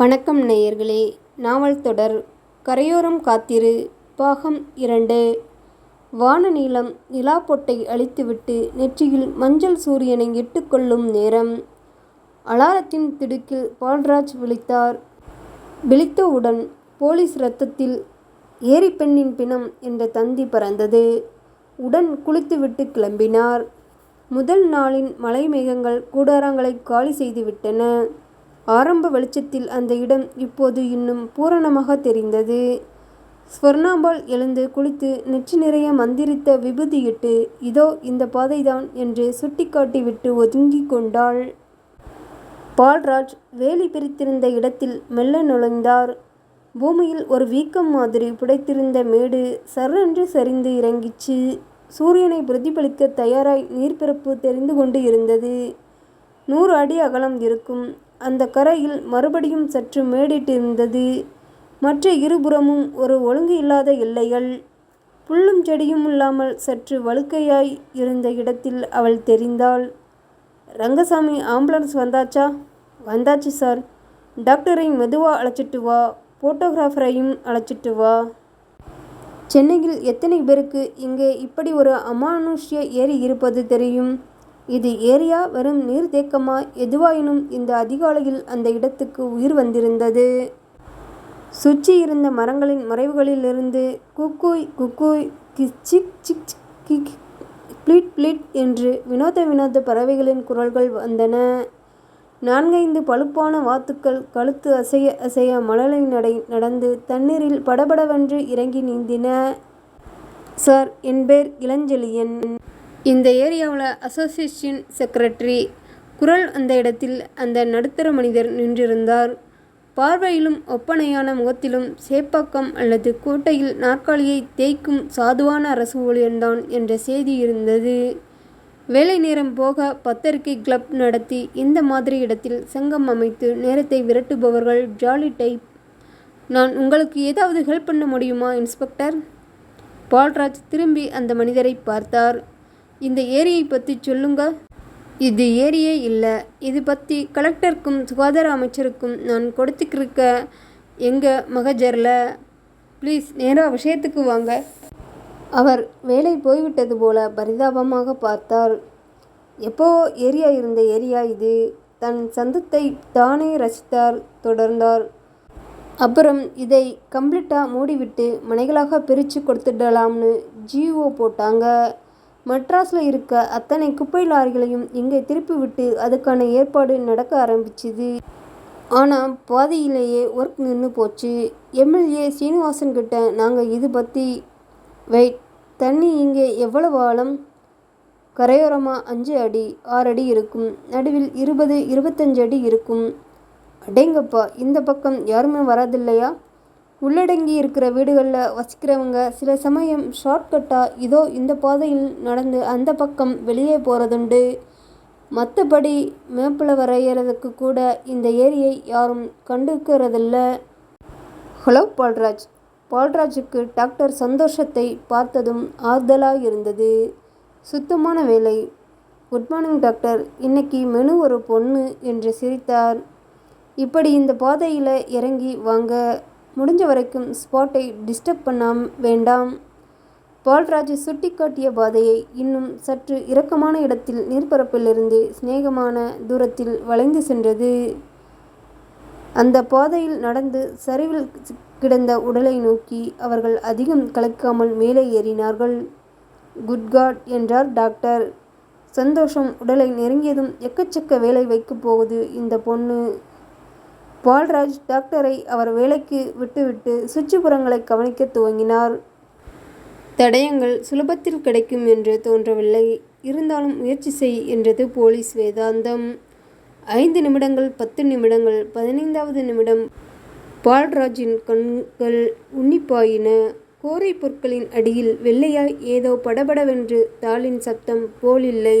வணக்கம் நேயர்களே நாவல் தொடர் கரையோரம் காத்திரு பாகம் இரண்டு. வான நீளம் நிலா பொட்டை அழித்துவிட்டு நெற்றியில் மஞ்சள் சூரியனை இட்டுக்கொள்ளும் நேரம். அலாரத்தின் திடுக்கில் பால்ராஜ் விழித்தார். விழித்தவுடன் போலீஸ் ரத்தத்தில் ஏரிப்பெண்ணின் பிணம் என்ற தந்தி பறந்தது. உடன் குளித்துவிட்டு கிளம்பினார். முதல் நாளின் மலை மேகங்கள் கூடாரங்களை காலி செய்துவிட்டன. ஆரம்ப வெளிச்சத்தில் அந்த இடம் இப்போது இன்னும் பூரணமாக தெரிந்தது. ஸ்வர்ணாம்பாள் எழுந்து குளித்து நெற்றி நிறைய மந்திரித்த விபூதியிட்டு இதோ இந்த பாதைதான் என்று சுட்டிக்காட்டிவிட்டு ஒதுங்கிக் கொண்டாள். பால்ராஜ் வேலி பிரித்திருந்த இடத்தில் மெல்ல நுழைந்தார். பூமியில் ஒரு வீக்கம் மாதிரி புடைத்திருந்த மேடு சர்ரென்று சரிந்து இறங்கிச்சு. சூரியனை பிரதிபலிக்க தயாராய் நீர்ப்பிறப்பு தெரிந்து கொண்டு இருந்தது. நூறு அடி அகலம் இருக்கும். அந்த கரையில் மறுபடியும் சற்று மேடிட்டிருந்தது. மற்ற இருபுறமும் ஒரு ஒழுங்கு இல்லாத எல்லைகள். புல்லும் செடியும் இல்லாமல் சற்று வழுக்கையாய் இருந்த இடத்தில் அவள் தெரிந்தாள். ரங்கசாமி ஆம்புலன்ஸ் வந்தாச்சா? வந்தாச்சு சார். டாக்டரை மெதுவாக அழைச்சிட்டு வா. போட்டோகிராஃபரையும் அழைச்சிட்டு வா. சென்னையில் எத்தனை பேருக்கு இங்கே இப்படி ஒரு அமானுஷ்ய ஏரி இருப்பது தெரியும்? இது ஏரியா வெறும் நீர்த்தேக்கமா எதுவாயினும் இந்த அதிகாலையில் அந்த இடத்துக்கு உயிர் வந்திருந்தது. சுற்றி இருந்த மரங்களின் மறைவுகளிலிருந்து குக்கூய் குக்கூய் கிச்சிக் சிக் கிக் பிளிட் பிளிட் என்று வினோத வினோத பறவைகளின் குரல்கள் வந்தன. நான்கைந்து பழுப்பான வாத்துக்கள் கழுத்து அசைய அசைய மழலை நடை நடந்து தண்ணீரில் படபடவென்று இறங்கி நீந்தின. சார் என் பேர் இளஞ்செழியன். இந்த ஏரியாவில் அசோசியேஷன் செக்ரட்டரி குரல் அந்த இடத்தில் அந்த நடுத்தர மனிதர் நின்றிருந்தார். பார்வையிலும் ஒப்பனையான முகத்திலும் சேப்பாக்கம் அல்லது கோட்டையில் நாற்காலியை தேய்க்கும் சாதுவான அரசு ஊழியர்தான் என்ற செய்தி இருந்தது. வேலை நேரம் போக பத்திரிகை கிளப் நடத்தி இந்த மாதிரி இடத்தில் சங்கம் அமைத்து நேரத்தை விரட்டுபவர்கள் ஜாலி டைப் நான் உங்களுக்கு ஏதாவது ஹெல்ப் பண்ண முடியுமா இன்ஸ்பெக்டர் பால்ராஜ் திரும்பி அந்த மனிதரை பார்த்தார். இந்த ஏரியை பற்றி சொல்லுங்க இது ஏரியே இல்லை. இது பற்றி கலெக்டருக்கும் சுகாதார அமைச்சருக்கும் நான் கொடுத்துக்கிருக்க எங்கள் மகஜரில். ப்ளீஸ் நேராக விஷயத்துக்கு வாங்க. அவர் வேலை போய்விட்டது போல பரிதாபமாக பார்த்தார். எப்போ ஏரியா இருந்த ஏரியா இது? தன் சந்தத்தை தானே ரசித்தார் தொடர்ந்தார். அப்புறம் இதை கம்ப்ளீட்டாக மூடிவிட்டு மனைகளாக பிரித்து கொடுத்துடலாம்னு ஜிஓ போட்டாங்க. மெட்ராஸில் இருக்க அத்தனை குப்பை லாரிகளையும் இங்கே திருப்பிவிட்டு அதுக்கான ஏற்பாடு நடக்க ஆரம்பிச்சுது. ஆனால் பாதியிலேயே ஒர்க் நின்று போச்சு. எம்எல்ஏ சீனிவாசன் கிட்ட நாங்கள் இது பற்றி வெயிட் தண்ணி இங்கே எவ்வளவு ஆழம்? கரையோரமாக அஞ்சு அடி ஆறு அடி இருக்கும். நடுவில் இருபது இருபத்தஞ்சு அடி இருக்கும். அடேங்கப்பா இந்த பக்கம் யாருமே வராதில்லையா? உள்ளடங்கி இருக்கிற வீடுகளில் வசிக்கிறவங்க சில சமயம் ஷார்ட்கட்டாக இதோ இந்த பாதையில் நடந்து அந்த பக்கம் வெளியே போகிறதுண்டு மற்றபடி மேப்பில் வரைகிறதுக்கு கூட இந்த ஏரியை யாரும் கண்டுக்கிறதில்ல ஹலோ பால்ராஜ். பால்ராஜுக்கு டாக்டர் சந்தோஷத்தை பார்த்ததும் ஆறுதலாக இருந்தது. சுத்தமான வேலை. Good morning doctor. இன்னைக்கு மெனு ஒரு பொண்ணு என்று சிரித்தார். இப்படி இந்த பாதையில் இறங்கி வாங்க. முடிஞ்ச வரைக்கும் ஸ்பாட்டை டிஸ்டர்ப் பண்ணாம் வேண்டாம். பால்ராஜ் சுட்டிக்காட்டிய பாதையை இன்னும் சற்று இரக்கமான இடத்தில் நீர்பரப்பிலிருந்து சிநேகமான தூரத்தில் வளைந்து சென்றது. அந்த பாதையில் நடந்து சரிவில் கிடந்த உடலை நோக்கி அவர்கள் அதிகம் கலக்காமல் மேலே ஏறினார்கள். குட் காட் என்றார் டாக்டர். சந்தோஷம் உடலை நெருங்கியதும் எக்கச்சக்க வேலை வைக்கப் போகுது இந்த பொண்ணு. பால்ராஜ் டாக்டரை அவர் வேலைக்கு விட்டுவிட்டு சுற்றுப்புறங்களை கவனிக்க துவங்கினார். தடயங்கள் சுலபத்தில் கிடைக்கும் என்று தோன்றவில்லை. இருந்தாலும் முயற்சி செய் என்றது போலீஸ் வேதாந்தம். ஐந்து நிமிடங்கள் பத்து நிமிடங்கள் பதினைந்தாவது நிமிடம் பால்ராஜின் கண்கள் உன்னிப்பாயின. கோரை பொருட்களின் அடியில் வெள்ளையாய் ஏதோ படபடவென்று தாளின் சப்தம் போலில்லை.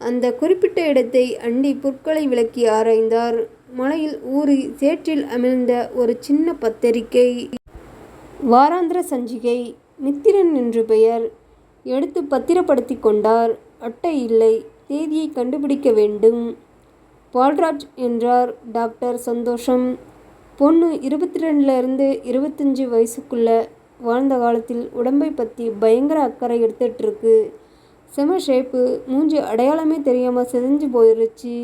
அந்த குறிப்பிட்ட இடத்தை அண்டி புற்களை விளக்கி ஆராய்ந்தார். மலையில் ஊறி சேற்றில் அமிழ்ந்த ஒரு சின்ன பத்திரிகை. வாராந்திர சஞ்சிகை மித்திரன் என்று பெயர். எடுத்து பத்திரப்படுத்தி கொண்டார். அட்டை இல்லை தேதியை கண்டுபிடிக்க வேண்டும். பால்ராஜ் என்றார் டாக்டர் சந்தோஷம். பொண்ணு இருபத்தி ரெண்டுலேருந்து இருபத்தஞ்சி வயசுக்குள்ள வாழ்ந்த காலத்தில் உடம்பை பற்றி பயங்கர அக்கறை எடுத்துகிட்ருக்கு செம ஷேப்பு மூஞ்சி அடையாளமே தெரியாமல் செதஞ்சு போயிருச்சு.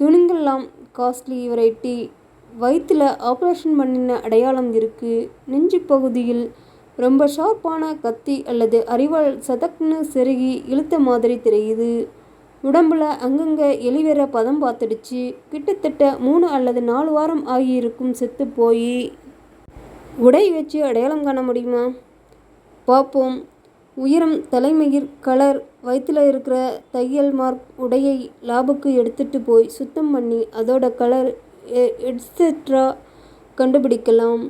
துணிங்கள்லாம் காஸ்ட்லி வெரைட்டி. வயிற்றில் ஆப்ரேஷன் பண்ணின அடையாளம் இருக்குது நெஞ்சு பகுதியில் ரொம்ப ஷார்ப்பான கத்தி அல்லது அரிவாள் சதக்னு செருகி இழுத்த மாதிரி தெரியுது. உடம்புல அங்கங்கே எலிவேற பதம் பார்த்துடுச்சு. கிட்டத்தட்ட மூணு அல்லது நாலு வாரம் ஆகியிருக்கும் செத்து போய். உடை வச்சு அடையாளம் காண முடியுமா? பார்ப்போம். உயரம் தலைமயிர் கலர் வயிற்றில் இருக்கிற தையல் மார்க் உடையை லாபுக்கு எடுத்துட்டு போய் சுத்தம் பண்ணி அதோட கலர் எட்ஸெட்ரா கண்டுபிடிக்கலாம்.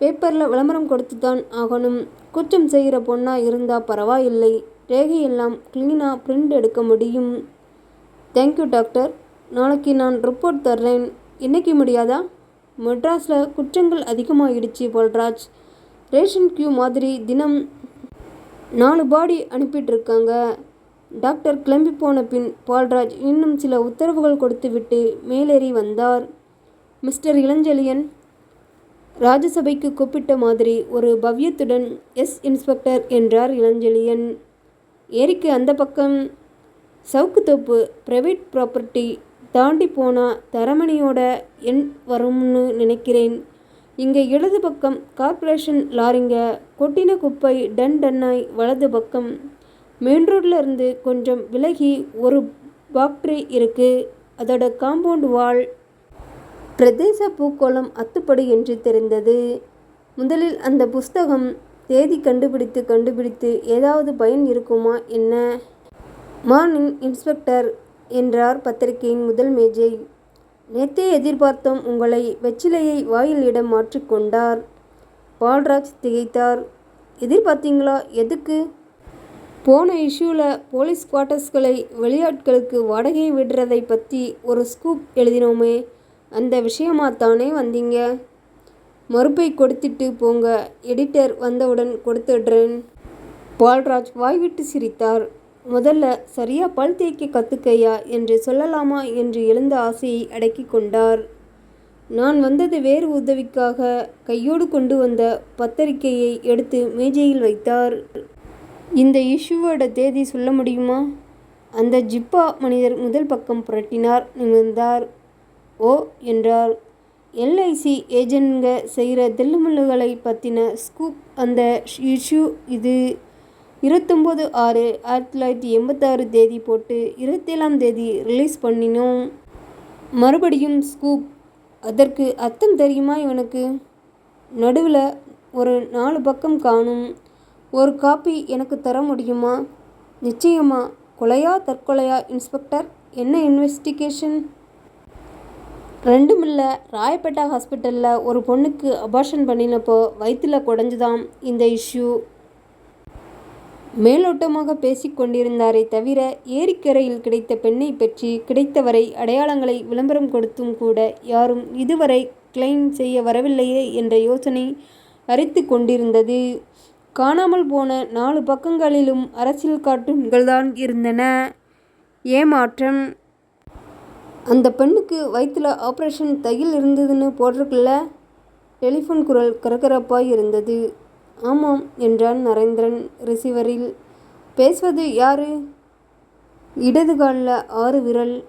பேப்பரில் விளம்பரம் கொடுத்து தான் ஆகணும். குற்றம் செய்கிற பொண்ணாக இருந்தால் பரவாயில்லை. ரேகையெல்லாம் க்ளீனாக பிரிண்ட் எடுக்க முடியும். தேங்க்யூ டாக்டர் நாளைக்கு நான் ரிப்போர்ட் தர்றேன். இன்னைக்கு முடியாதா? மெட்ராஸில் குற்றங்கள் அதிகமாகிடுச்சு போல்ராஜ். ரேஷன் கியூ மாதிரி தினம் நாலு பாடி அனுப்பிட்டுருக்காங்க. டாக்டர் கிளம்பி போன பின் பால்ராஜ் இன்னும் சில உத்தரவுகள் கொடுத்துவிட்டு மேலேறி வந்தார். மிஸ்டர் இளஞ்செழியன் ராஜசபைக்கு கூப்பிட்ட மாதிரி ஒரு பவ்யத்துடன் எஸ் இன்ஸ்பெக்டர் என்றார் இளஞ்செழியன். ஏரிக்கு அந்த பக்கம் சவுக்குத்தோப்பு ப்ரைவேட் ப்ராப்பர்ட்டி தாண்டி போனால் தரமணியோட எண் வரும்னு நினைக்கிறேன். இங்கே இடது பக்கம் கார்ப்பரேஷன் லாரிங்க கொட்டின குப்பை டன் டன்னாய் வலது பக்கம். மெயின் ரோட்ல இருந்து கொஞ்சம் விலகி ஒரு பாக்ட்ரி இருக்குது அதோட காம்பவுண்ட் வால் பிரதேச பூக்கோளம் அத்துப்படி என்று தெரிந்தது. முதலில் அந்த புஸ்தகம் தேதி கண்டுபிடித்து கண்டுபிடித்து ஏதாவது பயன் இருக்குமா என்ன? மார்னிங் இன்ஸ்பெக்டர் என்றார் பத்திரிகையின் முதல் மேஜை. நேத்தே எதிர்பார்த்தோம் உங்களை வெற்றிலையை வாயில் இடம் மாற்றிக்கொண்டார் பால்ராஜ் திகைத்தார். எதிர்பார்த்தீங்களா? எதுக்கு? போன இஷ்யூவில் போலீஸ் குவார்ட்டர்ஸ்களை வெளியாட்களுக்கு வாடகை விடுறதை பற்றி ஒரு ஸ்கூப் எழுதினோமே. அந்த விஷயமாத்தானே வந்தீங்க? மறுப்பை கொடுத்துட்டு போங்க. எடிட்டர் வந்தவுடன் கொடுத்துடுறேன். பால்ராஜ் வாய்விட்டு சிரித்தார். முதல்ல சரியா பல் தேய்க்க கத்துக்கையா என்று சொல்லலாமா என்று எழுந்த ஆசையை அடக்கி கொண்டார். நான் வந்தது வேறு உதவிக்காக கையோடு கொண்டு வந்த பத்திரிகையை எடுத்து மேஜையில் வைத்தார். இந்த இஷ்யூவோட தேதி சொல்ல முடியுமா? அந்த ஜிப்பா? மனிதர் முதல் பக்கம் புரட்டினார். நிமிர்ந்தார். ஓ என்றார். எல்ஐசி ஏஜென்ட்ங்க செய்கிற தில்லுமுல்லுகளை பற்றின ஸ்கூப் அந்த இஷ்யூ இது. இருபத்தொம்போது ஆறு ஆயிரத்தி தொள்ளாயிரத்தி எண்பத்தாறு தேதி போட்டு இருபத்தேழாம் தேதி ரிலீஸ் பண்ணினோம். மறுபடியும் ஸ்கூப் அதற்கு அர்த்தம் தெரியுமா இவனுக்கு? நடுவில் ஒரு நாலு பக்கம் காணும். ஒரு காப்பி எனக்கு தர முடியுமா? நிச்சயமா. கொலையா தற்கொலையா இன்ஸ்பெக்டர் என்ன இன்வெஸ்டிகேஷன் ரெண்டுமில்ல. ராயப்பேட்டா ஹாஸ்பிட்டலில் ஒரு பொண்ணுக்கு அபார்ஷன் பண்ணினப்போ வயிற்றில் குடஞ்சுதான் இந்த இஷ்யூ மேலோட்டமாக பேசிக் கொண்டிருந்தாரே தவிர ஏரிக்கரையில் கிடைத்த பெண்ணை பற்றி கிடைத்தவரை அடையாளங்களை விளம்பரம் கொடுத்தும் கூட யாரும் இதுவரை கிளைம் செய்ய வரவில்லையே என்ற யோசனை அரித்து கொண்டிருந்தது. காணாமல் போன நாலு பக்கங்களிலும் அரசியல் கார்ட்டூன்கள்தான் இருந்தன. ஏமாற்றம். அந்த பெண்ணுக்கு வயிற்றில் ஆப்ரேஷன் தையல் இருந்ததுன்னு போட்டிருக்குல்ல? டெலிஃபோன் குரல் கரகரப்பாய் இருந்தது. ஆமாம் என்றான் நரேந்திரன் ரிசீவரில். பேசுவது யாரு? இடது காலில் ஆறு விரல்.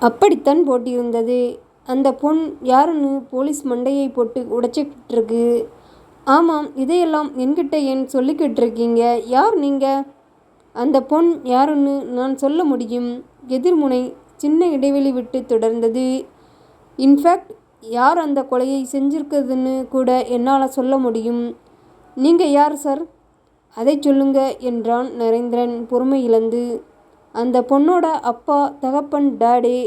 அப்படித்தான் போட்டிருந்தது அந்த பொண் யாருன்னு போலீஸ் மண்டையை போட்டு உடைச்சிக்கிட்டுருக்கு. ஆமாம் இதையெல்லாம் என்கிட்ட ஏன் சொல்லிக்கிட்டு இருக்கீங்க யார் நீங்கள் அந்த பொண் யாருன்னு நான் சொல்ல முடியும். எதிர்முனை சின்ன இடைவெளி விட்டு தொடர்ந்தது. இன்ஃபேக்ட் யார் அந்த கொலையை செஞ்சிருக்கிறதுன்னு கூட என்னால் சொல்ல முடியும். நீங்கள் யார் சார்? அதை சொல்லுங்க என்றான் நரேந்திரன் பொறுமை இழந்து அந்த பொண்ணோட அப்பா தகப்பன் டாடி